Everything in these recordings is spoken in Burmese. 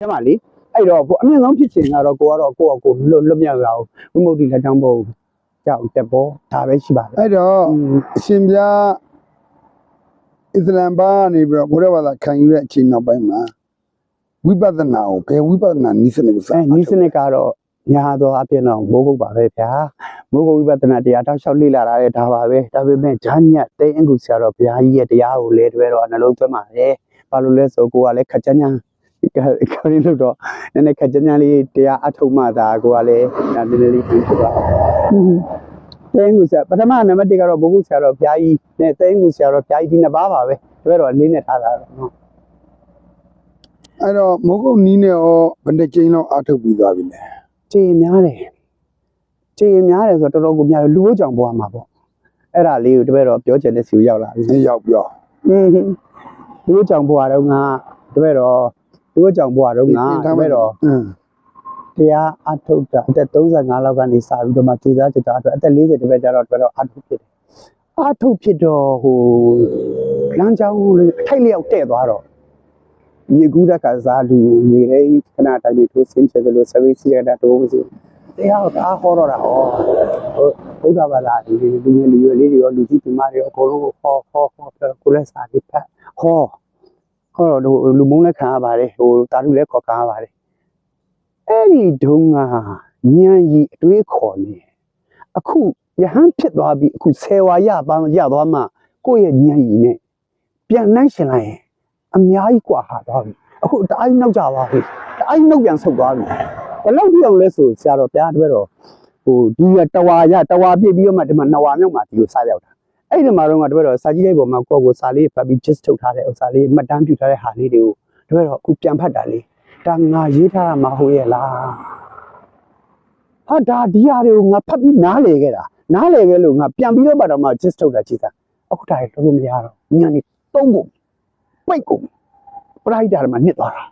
ကျမလေးအဲ့တော့ကိုအမြင့်ဆုံးဖြစ်ချင်တာတော့ကိုကတော့ကိုယ့်အကိုလွတ်လွတ်မြောက်ရအောင်ဝိမု ക്തി လက်ချောင်းဘုံကြောက်တက်ပေါ်ဒါပဲရှိပါတယ်အဲ့တော့အရှင်ပြားအစ္စလမ်ဘာနေပြီးတော့ဘုရားဘာသာခံယူတဲ့အချိန်နောက်ပိုင်းမှာဝိပဿနာကိုဘယ်ဝိပဿနာနည်းစနစ်ကိုစအဲနီးစနစ်ကတော့ညာတော့အပြင်တော့မိုးကုတ်ပါပဲဗျာမိုးကုတ်ဝိပဿနာတရားတောက်လျှောက်လေ့လာတာလည်းဒါပါပဲဒါပေမဲ့ဂျာညတ်တဲအင်္ဂုဆရာတော်ဘုရားကြီးရဲ့တရားကိုလည်းတပည့်တော်နှလုံးသွင်းပါတယ်ဘာလို့လဲဆိုကိုကလည်းခက်ချ မ်းချမ်းခရီးလို့တော့နည်းနည်းခက်ချမ်းချမ်းလေးတရားအထုတ်မှသာကိုကလည်းဒါနည်းနည်းလေးပြင်ဖြစ်သွားတဲအင်္ဂုဆရာပထမနံပါတ်1ကတော့ဘုဂုဆရာတော်ဘုရားကြီးနဲ့တဲအင်္ဂုဆရာတော်ဘုရားကြီးဒီနှစ်ပါးပါပဲတပည့်တော်လေးနဲ့ထားတာတော့နော်အဲ့တော့မဟုတ်ကုတ်နီးနဲ့ရောဘယ်နှစ်ချိန်လောက်အထုတ်ပြီးသွားပြီလဲခြေများတယ်ခြေများတယ်ဆိုတော့တော်တော်ကိုများတယ်လူ့ကြောင်ပေါ်မှာပေါ့အဲ့ဒါလေးကိုတပည့်တော်ပြောချင်တဲ့စီကိုရောက်လာပြီအဲရောက်ပြောอืมလူ့ကြောင်ပေါ်တော့ငါတပည့်တော် လူ့ကြောင်ပေါ်တော့ငါတပည့်တော်อืมတရားအထုတ်တာအသက်35လောက်ကနေစပြီးတော့မှသူစားကြတာအတွက်အသက်40တပည့်ကျတော့တပည့်တော်အထုတ်ဖြစ်တယ်အထုတ်ဖြစ်တော့ဟိုလမ်းကြောင်းလေးအထိုက်လျောက်တဲ့သွားတော့မြေကူးတဲ့ကစားလူမြေလေးခဏတိုင်းထိုးဆင်းချင်တယ်လို့ဆဝေးစီရတာတော့ဆိုတရားတော့အားဟောတော့တာဟောဟိုဘုရားဘာသာဒီလူငယ်လူရွယ်လေးတွေရောလူကြီးသူမတွေရောအကုန်လုံးဟောဟောဟောကိုလက်စာလေးဖတ်ဟော ဟောတော့လူမုန်းလက်ခံရပါတယ်ဟိုတာလူလည်းခေါ်ခံရပါတယ်အဲ့ဒီတုန်းကညံကြီးအတွေးခေါ်နေအခုယဟန်ဖြစ်သွားပြီအခုဆယ်ဝါရပန်းရသွားမှကိုယ့်ရဲ့ညံကြီးနဲ့ပြန်နှိုင်းရှင်လိုက်ရင်အများကြီးกว่าဟာသွားပြီအခုတအားနောက်ကြသွားပြီတအားနောက်ပြန်ဆုတ်သွားပြီဘယ်လောက်ထိအောင်လဲဆိုဆရာတော်ဘုရားတပည့်တော်ဟိုဒီကတဝါရတဝါပြည့်ပြီးတော့မှဒီမှာနှစ်ဝါမြောက်မှာဒီကိုစရောက်တာ အဲ့ဒီမှာတော့ကတပည့်တော်စာကြီးလိုက်ပေါ်မှာကိုယ့်ကိုစာလေးဖတ်ပြီး just ထုတ်ထားတဲ့ဥစ္စာလေးမှတ်တမ်းပြုထားတဲ့ဟာလေးတွေကိုတပည့်တော်အခုပြန်ဖတ်တာလေးဒါငါရေးထားတာမဟုတ်ရဲ့လားဟာဒါဒီဟာတွေကိုငါဖတ်ပြီးနားလေခဲ့တာနားလေခဲ့လို့ငါပြန်ပြီးတော့ပါတော့မှ just ထုတ်တာကြည့်တာအခုဒါတွေလုံးလို့မရတော့ညနေသုံးကုန်ပိတ်ကုန်ပရိုက်တာမှာနှစ်သွားတာ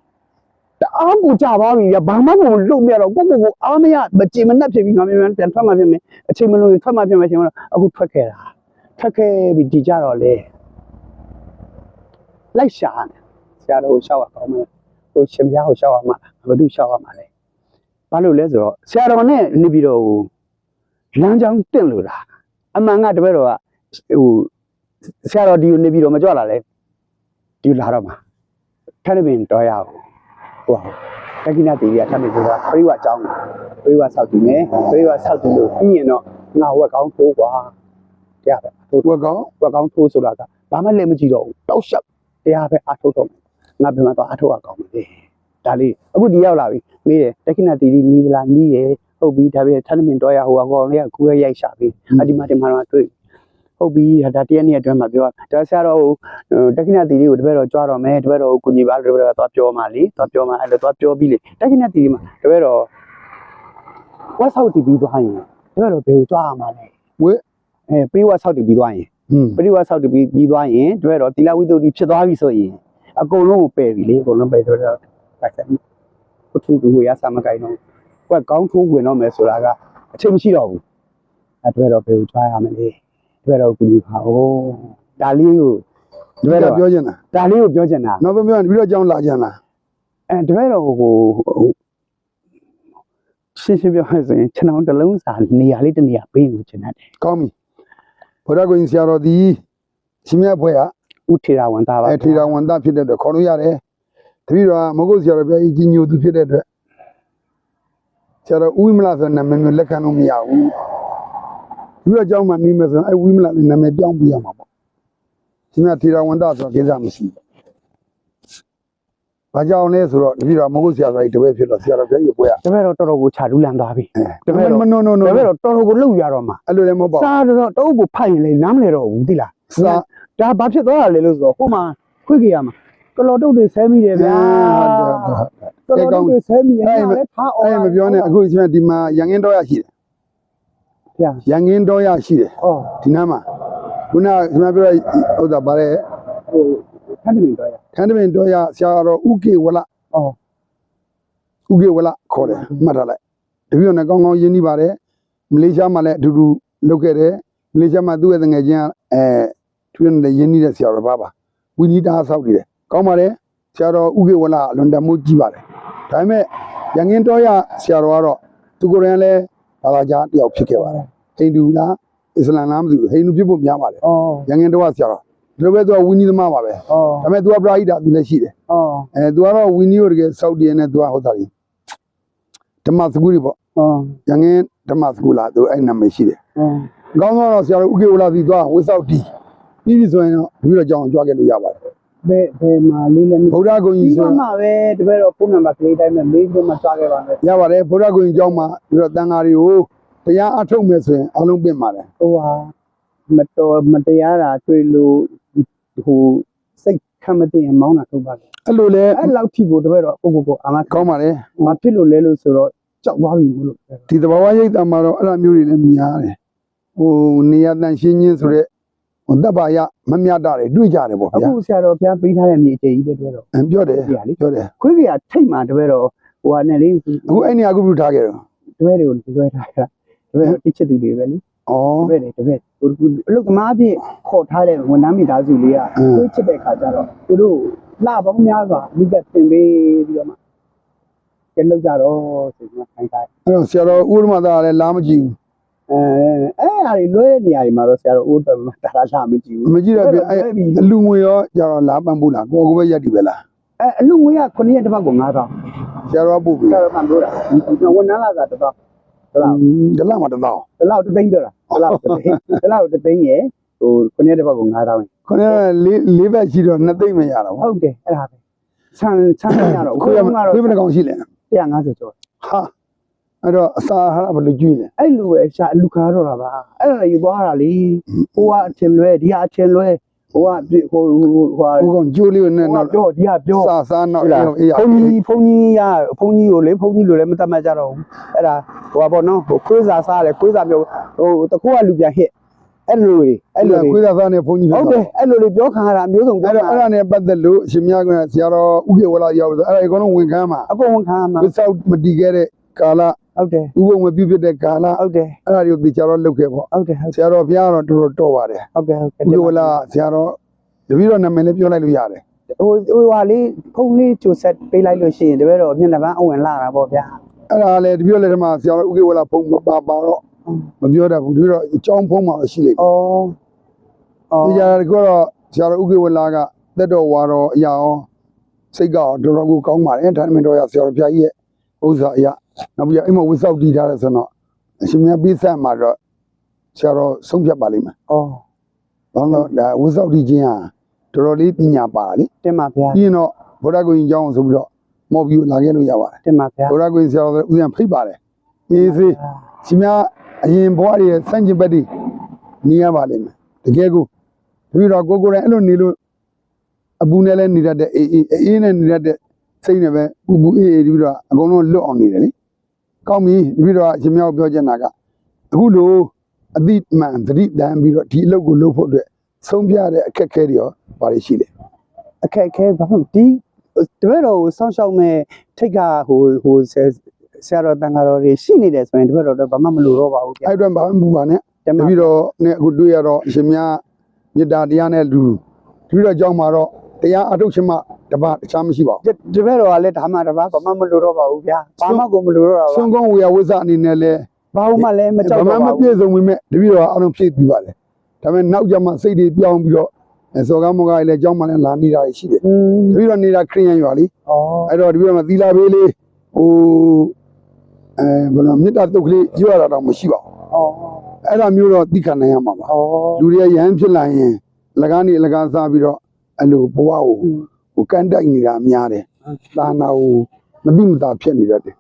တအားကိုကြသွားပြီဗျဘာမှကိုလုံမရတော့ကိုကိုကိုအားမရမကြင်မနှက်ဖြစ်ပြီးငါမြန်မြန်ပြန်ထွက်မှဖြစ်မယ်အချိန်မလို့ရင်ထွက်မှဖြစ်မယ်အချိန်မလို့အခုထွက်ခဲ့တာ ထွက်ခဲ့ပြီဒီကြတော့လေလိုက်ရှာတယ်ဆရာတော်ကိုရှောက်ရကောင်းမလားဟိုရှင်ပြားကိုရှောက်ရမှာလားဘယ်သူရှောက်ရမှာလဲဘာလို့လဲဆိုတော့ဆရာတော်နဲ့နေပြီးတော့ဟိုလမ်းကြောင်းတင့်လို့တာအမှန်ကတပည့်တော်ကဟိုဆရာတော်ဒီကိုနေပြီးတော့မကြွလာလဲဒီလာတော့မှာထပ်နေပင်တော်ရအောင်ဟိုတက္ကိနတီရီကထပ်ပြီးဆိုတာပရိဝါအကြောင်းပရိဝါဆောက်တည်မယ်ပရိဝါဆောက်တည်လို့ပြီးရင်တော့ငါဝက်ကောင်းထိုးကွာ တရားပဲထိုးဝက်ကောင်ဝက်ကောင်းထိုးဆိုတာကဘာမှလည်းမကြည့်တော့ဘူးတောက်လျှောက်တရားပဲအထုတ်တော့မယ်ငါဘယ်မှာတော့အထုတ်ရကောင်းမလဲဒါလေးအခုဒီရောက်လာပြီမေးတယ်တက္ကိနတီရီနီးသလားနီးတယ်ဟုတ်ပြီဒါပေမဲ့ထပ်မင်တော့ရဟိုအကောင်လေးကကူရဲရိုက်ရှာပြီအဒီမှာဒီမှာတော့တွေ့ဟုတ်ပြီဒါတရက်နေ့အတွင်းမှာပြောဒါဆရာတော်ဟိုတက္ကိနတီလေးကိုတပည့်တော်ကြွားတော့မယ်တပည့်တော်ကိုကုညီပါလို့တပည့်တော်သွားပြောမှလေသွားပြောမှအဲ့လိုသွားပြောပြီးလေတက္ကိနတီလေးမှာတပည့်တော်ဝက်ဆောက်တီပြီးသွားရင်တပည့်တော်ဘယ်ကိုကြွားရမှာလဲဝက် အဲပရိဝက်ဆောက်တီပြီးသွားရင်ဟွန်းပရိဝက်ဆောက်တီပြီးပြီးသွားရင်တပည့်တော်တီလာဝိတ္တုတီဖြစ်သွားပြီဆိုရင်အကုန်လုံးကိုပယ်ပြီလေအကုန်လုံးပယ်တော့တော့ပတ်စံပုထုတူရဆာမကိုင်တော့ကွက်ကောင်းထိုးဝင်တော့မယ်ဆိုတာကအချိန်မရှိတော့ဘူးအဲ့တပည့်တော်ဘယ်ကိုကြွားရမလဲတပည့်တော်ကုညီပါဦးဒါလေးကိုတပည့်တော်ပြောချင်တာဒါလေးကိုပြောချင်တာနောက်ဆုံးပြောရင်ပြီးတော့အကြောင်းလာချင်တာအဲတပည့်တော်ဟိုဟိုရှင်းရှင်းပြောရဆိုရင်ခြံအောင်တစ်လုံးစာနေရာလေးတစ်နေရာပေးကိုချင်တတ်တယ်ကောင်းပြီ ဘုရားကိုရင်ဆရာတော်ဒီရှင်မြတ်ဘွဲကဥထေရဝန်သားပါအဲထေရဝန္တဖြစ်တဲ့အတွက်ခေါ်လို့ရတယ်တပည့်တော်ကမဟုတ်ဆရာတော်ပြကြီးကြီးညိုသူဖြစ်တဲ့အတွက်ဆရာတော်ဦးဝိမလဆိုတဲ့နာမည်မျိုးလက်ခံလို့မရဘူးပြီးတော့အကြောင်းမှနေမယ်ဆိုရင်အဲဝိမလနဲ့နာမည်ပြောင်းပြရမှာပေါ့ရှင်မြတ်ထေရဝန္တဆိုတာကိစ္စမရှိဘူး ဘာကြောင့်လဲဆိုတော့တပည့်တော်မဟုတ်ဆရာတော်ကြီးတပည့်ဖြစ်တော့ဆရာတော်ပြကြီးဘွဲကတပည့်တော်တော်တော်ကိုခြာလူးလန်သွားပြီတပည့်တော်မနိုနိုနိုတပည့်တော်တော်တော်ကိုလှုပ်ရတော့မှာအဲ့လိုလည်းမဟုတ်ပါဘူးစာတော့တော့ကိုဖိုက်ရင်လေနားမလဲတော့ဘူးသိလားစာဒါဘာဖြစ်သွားတာလဲလို့ဆိုတော့ဟိုမှာခွေးကြရမှာကလော်တုတ်တွေဆဲမိတယ်ဗျာကလော်တုတ်တွေဆဲမိရင်လည်းထားအောင်အဲ့မပြောနဲ့အခုရှင်ဒီမှာရန်ကင်းတော်ရရှိတယ်ဗျာရန်ကင်းတော်ရရှိတယ်အော်ဒီနားမှာခုနရှင်မပြောဥစ္စာဗါတဲ့ဟို ခန်းတမင်တော့ရခန္ဓမင်တော်ရဆရာတော်ဥကေဝလအော်ဥကေဝလခေါ်တယ်မှတ်ထားလိုက်တပည့်တော်နဲ့ကောင်းကောင်းရင်းနှီးပါတယ်မလေးရှားမှာလည်းအတူတူလုပ်ခဲ့တယ်မလေးရှားမှာသူ့ရဲ့တငယ်ချင်းကအဲသူနဲ့ရင်းနှီးတဲ့ဆရာတော်ဘာပါဝီနီတာဆောက်တည်တယ်ကောင်းပါတယ်ဆရာတော်ဥကေဝလအလွန်တမိုးကြီးပါတယ်ဒါပေမဲ့ရငင်းတော်ရဆရာတော်ကတော့သူကိုယ်တိုင်လည်းဘာသာကြားတယောက်ဖြစ်ခဲ့ပါတယ်ဟိန္ဒူလားအစ္စလမ်လားမသိဘူးဟိန္ဒူဖြစ်ဖို့များပါတယ်အော်ရငင်းတော်ရဆရာတော် ဒီလိုပဲသူကဝီနီသမားပါပဲအော်ဒါပေမဲ့သူကပရာဟိတသူလည်းရှိတယ်အော်အဲသူကတော့ဝီနီကိုတကယ်စောက်တည်နေသူကဟုတ်တာကြီးဓမ္မစကူတွေပေါ့အော်ရငင်းဓမ္မစကူလားသူအဲ့နာမည်ရှိတယ်အော်အကောင်းဆုံးတော့ဆရာတော်ဥကေဝလာစီသွားဝိစောက်တီပြီးပြီဆိုရင်တော့တပည့်တော်ကြောင်းကြွားခဲ့လို့ရပါတယ်ဘယ်ဘယ်မှာလေးလည်းမဗုဒ္ဓဂုံဒီကြီးဆိုမှာပဲတပည့်တော်ဖုန်းနံပါတ်ကလေးတိုင်းနဲ့မေးပြီးမှသွားခဲ့ပါမယ်ရပါတယ်ဗုဒ္ဓဂုံကြီးကြောင်းမှာပြီးတော့တန်ဃာတွေကိုတရားအထုတ်မယ်ဆိုရင်အလုံးပြင်ပါတယ်ဟိုဟာမတော်မတရားတာတွေ့လို့ ဟိုစိတ်ခံမသိရင်မောင်းတာထုတ်ပါလေအဲ့လိုလဲအဲ့လောက်ထိကိုတပည့်တော်ကိုကိုကိုအာမကောင်းပါတယ်မဖြစ်လို့လဲလို့ဆိုတော့ကြောက်သွားပြီမလို့ဒီသဘာဝရိပ်တာမှာတော့အဲ့လိုမျိုးတွေလည်းများတယ်ဟိုနေရတန်ရှင်းချင်းဆိုတဲ့ဟိုတပ်ပါရမမြတ်တာတွေတွေ့ကြတယ်ပေါ့အခုဗျာဆရာတော်ဘုရားပေးထားတဲ့မြေအကျကြီးပဲတပည့်တော်အင်းပြောတယ်ပြရလေပြောတယ်ခွေးကြီးကထိတ်မှတပည့်တော်ဟိုဟာနဲ့လေးအခုအဲ့နေရာအခုပြုထားခဲ့တော့တပည့်တွေကိုလွှဲထားတာတပည့်တော်တိချစ်သူတွေပဲလေဩ တပည့်တွေတပည့်ဟိုအလုတ်သမားအဖြစ်ခေါ်ထားတဲ့ဝန်ထမ်းမိသားစုလေးကအင်းခွေးချစ်တဲ့ခါကျတော့သူတို့လှပေါင်းများစွာအနိကသင်ပေးပြီးတော့မှကျလောက်ကြတော့ဆိုပြီးမှခိုင်းထားအဲ့တော့ဆရာတော်ဥရမသားလည်းလာမကြည့်အဲအဲ့ဟာတွေလွဲတဲ့နေရာတွေမှာတော့ဆရာတော်ဦးတော်မှာတာလာမကြည့်ဘူးမကြည့်တော့ပြအဲ့လွဲပြီးအလူငွေရောကြတော့လာပန်းဘူးလားကိုယ်ကိုယ်ပဲရက်တည်ပဲလားအဲအလူငွေက9ရက်တစ်ပတ်ကို9000ဆရာတော်ကပို့ပြီဆရာတော်ကပြောတာဝန်ထမ်းလာတာတော့ ဘယ်လောက်ဒလမှာတစ်သောင်းဘယ်လောက်တသိန်းပြောတာဘယ်လောက်တသိန်းဘယ်လောက်တသိန်းရယ်ဟို9ရက်တစ်ပတ်ကို9000ခုနကလေးလေးဘက်ရှိတော့နှစ်သိမ့်မရတော့ဟုဘူးတ်တယ်အဲ့ဒါပဲဆန်ဆန်ရတော့ခွေးခွေးမကတော့ခွေးမတစ်ကောင်ရှိလဲ150ကျော်ဟာအဲ့တော့အစာဟာဘယ်လိုကြည့်လဲအဲ့လိုပဲရှာလူခါတော့တာပါအဲ့ဒါယူသွားတာလေဟိုကအထင်လွဲဒီကအထင်လွဲ ဟိုကဟိုဟိုဟိုဟိုကောင်ကြိုးလေးနဲ့ဟိုနောက်ကပြောဒီကပြောစာစားနောက်ဟုတ်လားအေးဘုန်းကြီးဘုန်းကြီးရဘုန်းကြီးကိုလေဘုန်းကြီးလိုလည်းမတတ်မှတ်ကြတော့ဘူးအဲ့ဒါဟိုပါပေါ့နော်ဟိုခွေးစာစားတယ်ခွေးစာပြောဟိုတကူကလူပြန်ဟစ်အဲ့လိုတွေအဲ့အဲ့လိုလိုတွေခွေးသားသားနဲ့ဘုန်းကြီးဟုတ်တယ်အဲ့လိုတွေပြောခံရတာအမျိုးစုံအဲ့ပြောတော့ခံအဲ့ဒါနဲ့ပတ်သက်လို့အရှင်မြတ်ကဆရာတော်ဥခေဝလာရောက်လို့အဲ့ဒါအကုန်လုံးဝင်ခမ်းမှာအကုန်ဝန်ခံမှာဝိသောက်မတီးခဲ့တဲ့ကာလ ဟုတ်တယ်ဥပုံမပြုဖြစ်တဲ့ကာလဟုတ်တယ်အဲ့ဒါတွေကိုသိချတော့လုပ်ခဲ့ပေါ့ဟုတ်တယ်ဟုတ်ဆရာတော်ဘုရားကတော့တော်တော်တော့ပါတယ်ဟုတ်တယ်ဟုတ်ဥခေဝလာဆရာတော်တပည့်တော်နာမည်လည်းပြောလိုက်လို့ရတယ်ဟိုဟိုဟာလေးဖုန်းလေးကြိုဆက်ပေးလိုက်လို့ရှိရင်တပည့်တော်မျက်နှာပန်းအဝင်လာတာပေါ့ဗျာအဲ့ဒါလည်းတပည့်တော်လက်ထက်မှာဆရာတော်ဥခေဝလာဖုံးမပါပါတော့မပြောတတ်ဘူးတပည့်တော်အကြောင်းဖုံးမှာတော့ရှိလိမ့်မယ်ဩဩဒီကြရကတော့ဆရာတော်ဥက္ကေဝလာကတက်တော်ဝါတော်အရာအောင်စိတ်ကတော်တော်ကိုကောင်းပါတယ်ဒါမှမဟုတ်ဆရာတော်ဘုရားကြီးရဲ့ ဥစ္စာအရာနောက်ပြီးအိမ်မှာဝိသောက်တည်ထားတယ်ဆိုတော့အရှင်မြတ်ပြည့်ဆက်မှာတော့ဆရာတော်ဆုံးဖြတ်ပါလိမ့်မယ်ဩဘာလို့လဲဒါဝိသောက်တည်ခြင်းဟာတော်တော်လေးပညာပါတာလေတင်ပါဗျာပြီးရင်တော့ဗုဒ္ဓဂုံကြီးကျောင်းဆိုပြီးတော့မော်ပြီးလာခဲ့လို့ရပါတယ်တင်ပါဗျာဗုဒ္ဓဂုံကြီးဆရာတော်ဥစဉ်ဖိတ်ပါတယ်အေးစေးရှင်များအရင်ဘဝတွေရဲ့စန့်ကျင်ဘက်တွေနေရပါလိမ့်မယ်တကယ်ကိုတပည့်တော်ကိုယ်ကိုယ်တိုင်အဲ့လိုနေလို့အပူနဲ့လည်းနေတတ်တဲ့အေးအေးအေးနဲ့နေတတ်တဲ့ စိတ်နဲ့ပဲပူပူအေးအေးတပည့်တော်အကုန်လုံးလွတ်အောင်နေတယ်လေကောင်းပြီတပည့်တော်အရှင်မြောက်ပြောချင်တာကအခုလိုအတိမှန်သတိတမ်းပြီးတော့ဒီအလုပ်ကိုလုပ်ဖို့အတွက်ဆုံးဖြတ်တဲ့အခက်အခဲတွေရောဘာတွေရှိလဲအခက်အခဲဘာလို့ဒီတပည့်တော်ကိုစောင့်ရှောက်မဲ့ထိတ်ကဟိုဟိုဆရာတော်တန်ဃာတော်တွေရှိနေတယ်ဆိုရင်တပည့်တော်တော့ဘာမှမလိုတော့ပါဘူးဗျာအဲ့အတွက်ဘာမှမပူပါနဲ့တင်တပါပည့်တော်နဲ့အခုတွေ့ရတော့အရှင်မြတ်မေတ္တာတရားနဲ့လူတပည့်တော်ကြောင့်မှာတော့တရားအထုတ်ခြင်းမှ တပတ်တခြားမရှိပါဘူးတပည့်တော်ကလည်းဒါမှတပတ်ဘာမှမလိုတော့ပါဘူးဗျာဘာမှကိုမလိုတော့တာပါဆွန်ကုန်းဝေယဝိဇ္ဇအနေနဲ့လည်းဘာမှလည်းမကြောက်တော့ပါဘူးဘာမှမပြည့်စုံမိမဲ့တပည့်တော်ကအလုံးဖြည့်ပြီးပါလေဒါပေမဲ့နောက်ကြမှာစိတ်တွေပြောင်းပြီးတော့စောကမောကလည်းကြောင်းမှလည်းလာနေတာရှိတယ်တပည့်တော်နေတာခရိယန်ရွာလေအဲ့တော့တပည့်တော်ကသီလာပေးလေးဟိုအဲဘယ်လိုမေတ္တာတုတ်ကလေးကြွရတာတော့မရှိပါဘူးအဲ့ဒါမျိုးတော့သိခံနိုင်ရမှာပါလူတွေကရဟန်းဖြစ်လာရင်လကားနေလကားစားပြီးတော့အဲ့လိုဘဝကို ဟိုကန်တိုက်နေတာများတယ်။သာနာကိုမတိမတာဖြစ်နေတတ်တယ်။